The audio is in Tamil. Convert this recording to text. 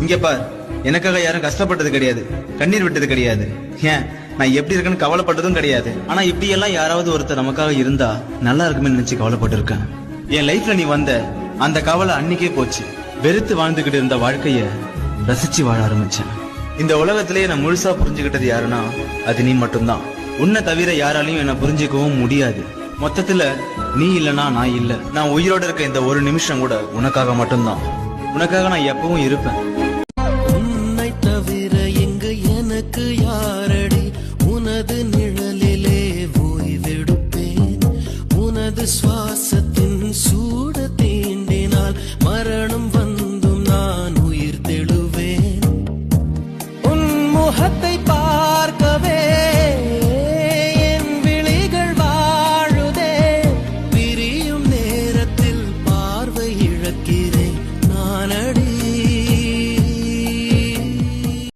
இங்க பார். எனக்காக யாரும் கஷ்டப்பட்டது கிடையாது. கண்ணீர் விட்டது கிடையாது. ஏன்? நான் எப்படி இருக்கேன்னு கவலைப்பட்டதும் கிடையாது. ஆனா இப்படி எல்லாம் யாராவது ஒருத்தர் நமக்காக இருந்தா நல்லா இருக்குமே நினைச்சு கவலைப்பட்டிருக்கேன். என் லைஃப்ல நீ வந்த அந்த கவலை அன்னைக்கே போச்சு. வெறுத்து வாழ்ந்துகிட்டு இருந்த வாழ்க்கைய ரசிச்சு வாழ ஆரம்பிச்சேன். இந்த உலகத்திலேயே நான் முழுசா புரிஞ்சுக்கிட்டது யாருன்னா அது நீ மட்டும்தான். உன்னை தவிர யாராலையும் என்ன புரிஞ்சுக்கவும் முடியாது. மொத்தத்துல நீ இல்லனா நான் இல்ல. நான் உயிரோட இருக்க இந்த ஒரு நிமிஷம் கூட உனக்காக மட்டும்தான். உனக்காக நான் எப்பவும் இருப்பேன். எனக்கு யாரடி? உனது நிழலிலே ஓய்வெடுப்பேன். உனது சுவாசத்தின் சூட தீண்டினால் மரணம் வந்தும் நான் உயிர் தெழுவேன். உன் முகத்தை